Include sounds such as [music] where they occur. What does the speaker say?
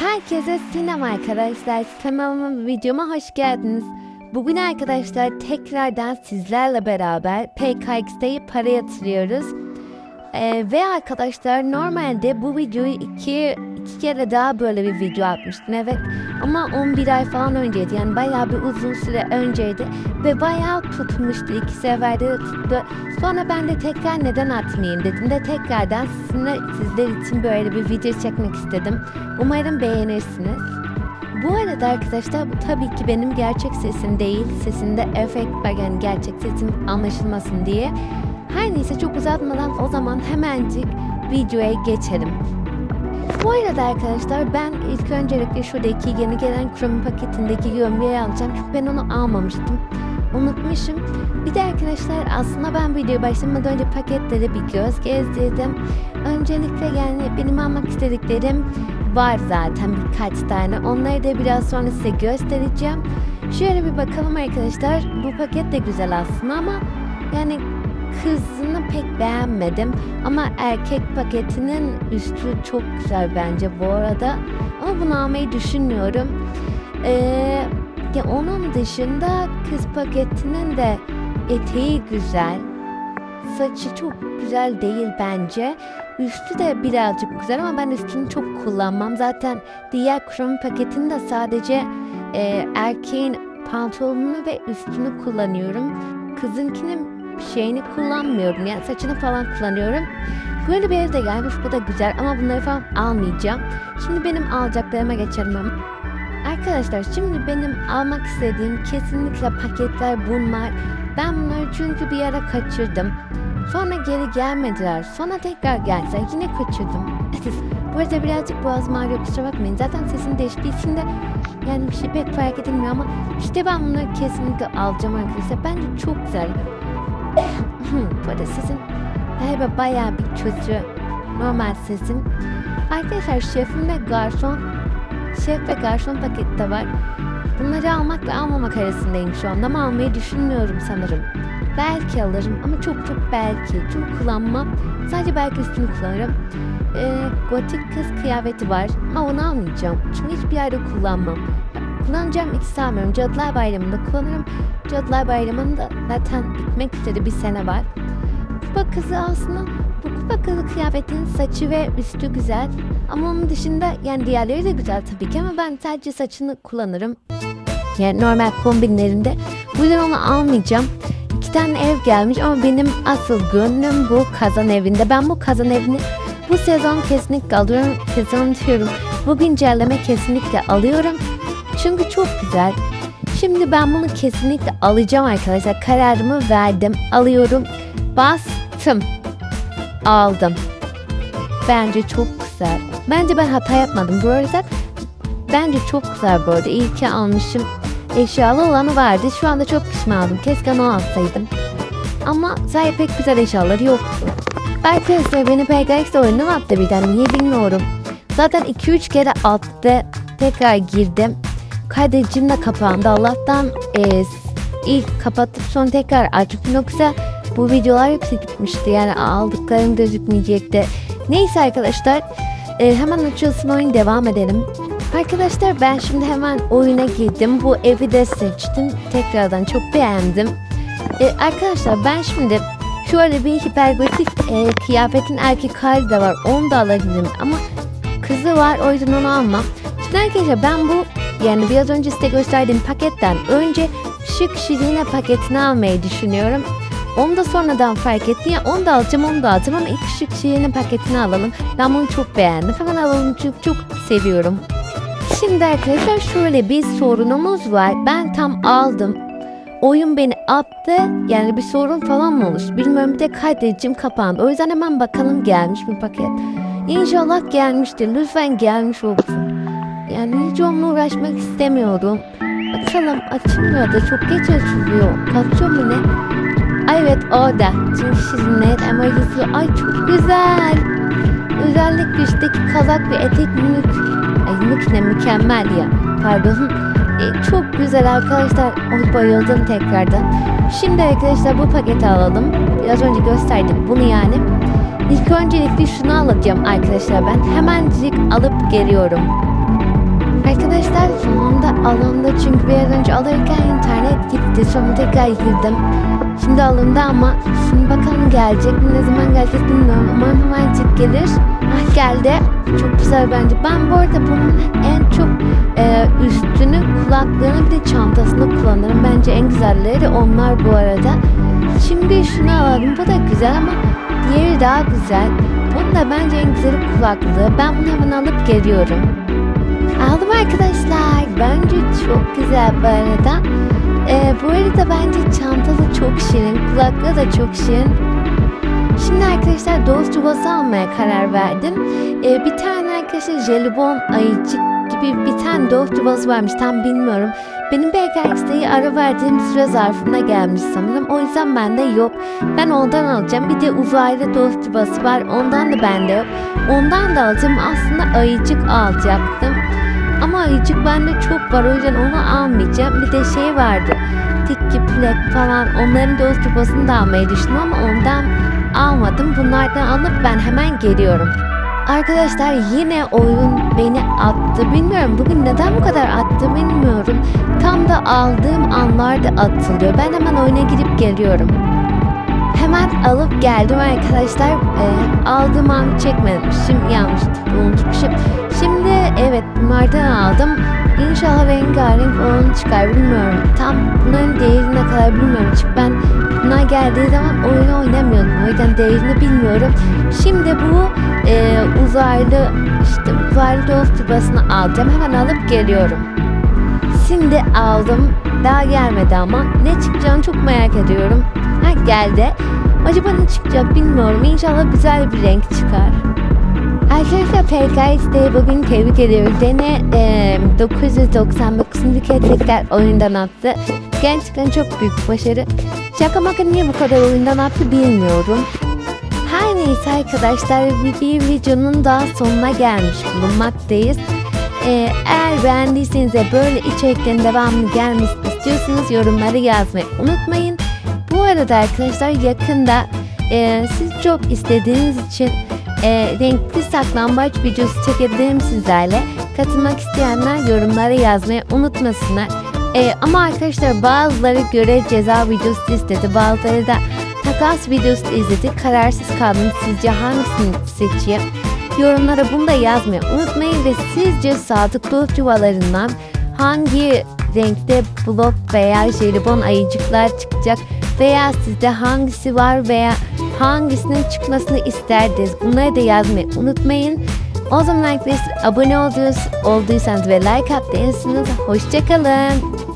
Herkese sinema arkadaşlar. Kanalıma videoma hoş geldiniz. Bugün arkadaşlar tekrardan sizlerle beraber PKX'de para yatırıyoruz. Ee, ve arkadaşlar normalde bu videoyu iki, iki kere daha böyle bir video atmıştım evet. Ama 11 ay falan önceydi yani bayağı bir uzun süre önceydi. Ve bayağı tutmuştu iki seferde de tuttu. Sonra ben de tekrar neden atmayayım dedim de tekrardan sizinle, sizler için böyle bir video çekmek istedim. Umarım beğenirsiniz. Bu arada arkadaşlar bu tabii ki benim gerçek sesim değil. Sesinde efekt var yani gerçek sesim anlaşılmasın diye. Her neyse çok uzatmadan o zaman hemencik videoya geçelim. Bu arada arkadaşlar ben ilk öncelikle şuradaki yeni gelen Chrome paketindeki gömleği alacağım. Çünkü ben onu almamıştım. Unutmuşum. Bir de arkadaşlar aslında ben videoya başlamadan önce paketlere bir göz gezdirdim. Öncelikle yani benim almak istediklerim var zaten birkaç tane. Onları da biraz sonra size göstereceğim. Şöyle bir bakalım arkadaşlar. Bu paket de güzel aslında ama yani kızını pek beğenmedim. Ama erkek paketinin üstü çok güzel bence bu arada. Ama bunu almayı düşünmüyorum. Ee, ya onun dışında kız paketinin de eteği güzel. Saçı çok güzel değil bence. Üstü de birazcık güzel ama ben üstünü çok kullanmam. Zaten diğer Chrome paketinde sadece e, erkeğin pantolonunu ve üstünü kullanıyorum. Kızınkinin şeyini kullanmıyorum. Yani saçını falan kullanıyorum. Böyle bir evde gelmiş. Bu da güzel ama bunları falan almayacağım. Şimdi benim alacaklarıma geçelim ama. Arkadaşlar şimdi benim almak istediğim kesinlikle paketler bunlar. Ben bunları çünkü bir ara kaçırdım. Sonra geri gelmediler. Sonra tekrar gelse yine kaçırdım. [laughs] Bu arada birazcık boğazım ağrıyor kusura bakmayın. Zaten sesim değiştiği için de yani bir şey pek fark edilmiyor ama işte ben bunları kesinlikle alacağım arkadaşlar. Bence çok güzel. Bu arada sesin galiba bayağı bir kötü. Normal sesim. Arkadaşlar şefim ve garson şef ve garson paketi de var. Bunları almak ve almamak arasındayım şu anda ama almayı düşünmüyorum sanırım. Belki alırım ama çok çok belki. Çok kullanmam. Sadece belki üstünü kullanırım. Ee, gotik kız kıyafeti var ama onu almayacağım. Çünkü hiçbir yerde kullanmam. Kullanacağım hiç sanmıyorum. Cadılar Bayramı'nda kullanırım. Cadılar Bayramı'nda zaten bitmek üzere bir sene var. Kupa kızı aslında bu kupa kızı kıyafetin saçı ve üstü güzel. Ama onun dışında yani diğerleri de güzel tabii ki ama ben sadece saçını kullanırım. Yani normal kombinlerinde. Bu yüzden onu almayacağım. İki tane ev gelmiş ama benim asıl gönlüm bu kazan evinde. Ben bu kazan evini bu sezon kesinlikle alıyorum. Sezon diyorum. Bu güncelleme kesinlikle alıyorum. Çünkü çok güzel. Şimdi ben bunu kesinlikle alacağım arkadaşlar. Kararımı verdim. Alıyorum. Bastım. Aldım. Bence çok güzel. Bence ben hata yapmadım. Bu arada bence çok güzel bu arada. İyi ki almışım. Eşyalı olanı vardı. Şu anda çok pişmanım. Keşke onu alsaydım. Ama sadece pek güzel eşyaları yoktu. Arkadaşlar beni PKX oyununa attı birden? Niye bilmiyorum. Zaten 2-3 kere attı. Tekrar girdim. Kaydedicim de kapandı. Allah'tan e, ilk kapatıp sonra tekrar açtım. Yoksa bu videolar hepsi gitmişti. Yani aldıklarım gözükmeyecekti. Neyse arkadaşlar. e, hemen açılsın oyun devam edelim. Arkadaşlar ben şimdi hemen oyuna girdim. Bu evi de seçtim. Tekrardan çok beğendim. E, arkadaşlar ben şimdi şöyle bir hipergotik e, kıyafetin erkek hali de var. Onu da alabilirim ama kızı var o yüzden onu almam. Şimdi arkadaşlar ben bu yani biraz önce size gösterdiğim paketten önce şık şirine paketini almayı düşünüyorum. Onu da sonradan fark ettim ya onu da alacağım onu da alacağım ama ilk şık şirine paketini alalım. Ben bunu çok beğendim. Hemen alalım çünkü çok seviyorum. Şimdi arkadaşlar şöyle bir sorunumuz var. Ben tam aldım. Oyun beni attı. Yani bir sorun falan mı olmuş? Bilmiyorum bir de kaydedicim kapandı. O yüzden hemen bakalım gelmiş mi paket. İnşallah gelmiştir. Lütfen gelmiş olsun. Yani hiç onunla uğraşmak istemiyorum. Bakalım açılmıyor da çok geç açılıyor. Kaçıyor mu ne? Ay evet orada. Çünkü şirinlet ama yazıyor. Ay çok güzel. Özellikle üstteki kazak ve etek mük. Ay mük ne mükemmel ya. Pardon. E, çok güzel arkadaşlar. Oy bayıldım tekrardan. Şimdi arkadaşlar bu paketi alalım. Biraz önce gösterdim bunu yani. İlk öncelikle şunu alacağım arkadaşlar ben. Hemencik alıp geliyorum. Arkadaşlar sonunda alındı çünkü biraz önce alırken internet gitti. Sonra tekrar girdim. Şimdi alındı ama şimdi bakalım gelecek mi ne zaman gelecek bilmiyorum. Umarım hemencik gelir. Ah geldi. Çok güzel bence. Ben bu arada bunun en çok e, üstünü, kulaklığını bir de çantasını kullanırım. Bence en güzelleri onlar bu arada. Şimdi şunu alalım. Bu da güzel ama diğeri daha güzel. Bunun da bence en güzeli kulaklığı. Ben bunu hemen alıp geliyorum. Arkadaşlar. Bence çok güzel bu arada. Ee, bu arada bence çantası çok şirin. Kulaklığı da çok şirin. Şimdi arkadaşlar dost yuvası almaya karar verdim. Ee, bir tane arkadaşlar jelibon ayıcık gibi bir tane dost yuvası varmış. Tam bilmiyorum. Benim BKX'deyi ara verdiğim süre zarfında gelmiş sanırım. O yüzden bende yok. Ben ondan alacağım. Bir de uzaylı dost yuvası var. Ondan da bende yok. Ondan da alacağım. Aslında ayıcık alacaktım. Ayıcık bende çok var o yüzden onu almayacağım. Bir de şey vardı. Tikki, plek falan onların dost yuvasını da almayı düşündüm ama ondan almadım. Bunlardan alıp ben hemen geliyorum. Arkadaşlar yine oyun beni attı. Bilmiyorum bugün neden bu kadar attı bilmiyorum. Tam da aldığım anlarda atılıyor. Ben hemen oyuna girip geliyorum. Hemen alıp geldim arkadaşlar. Ee, aldığım an çekmemişim. Yanlış İnşallah rengarenk falan çıkar bilmiyorum. Tam bunların değeri ne kadar bilmiyorum. Çünkü ben bunlar geldiği zaman oyunu oynamıyordum. O yüzden değerini bilmiyorum. Şimdi bu e, uzaylı işte uzaylı dost yuvasını alacağım. Hemen alıp geliyorum. Şimdi aldım. Daha gelmedi ama ne çıkacağını çok merak ediyorum. Ha geldi. Acaba ne çıkacak bilmiyorum. İnşallah güzel bir renk çıkar. Arkadaşlar PKX'de bugün tebrik ediyoruz. Beni e, 999. kez tekrar oyundan attı. Gerçekten çok büyük bir başarı. Şaka maka niye bu kadar oyundan attı bilmiyorum. Her neyse arkadaşlar bir, videonun daha sonuna gelmiş bulunmaktayız. Ee, eğer beğendiyseniz de böyle içeriklerin devamlı gelmesini istiyorsanız yorumları yazmayı unutmayın. Bu arada arkadaşlar yakında e, siz çok istediğiniz için e, renkli saklambaç videosu çekebilirim sizlerle. Katılmak isteyenler yorumlara yazmayı unutmasınlar. E, ama arkadaşlar bazıları görev ceza videosu istedi. Bazıları da takas videosu izledi. Kararsız kaldım. Sizce hangisini seçeyim? Yorumlara bunu da yazmayı unutmayın ve sizce sadıklı yuvalarından hangi renkte blok veya jelibon ayıcıklar çıkacak veya sizde hangisi var veya hangisinin çıkmasını isterdiniz bunları da yazmayı unutmayın. O zaman arkadaşlar abone olduysanız ve like attıysanız hoşçakalın.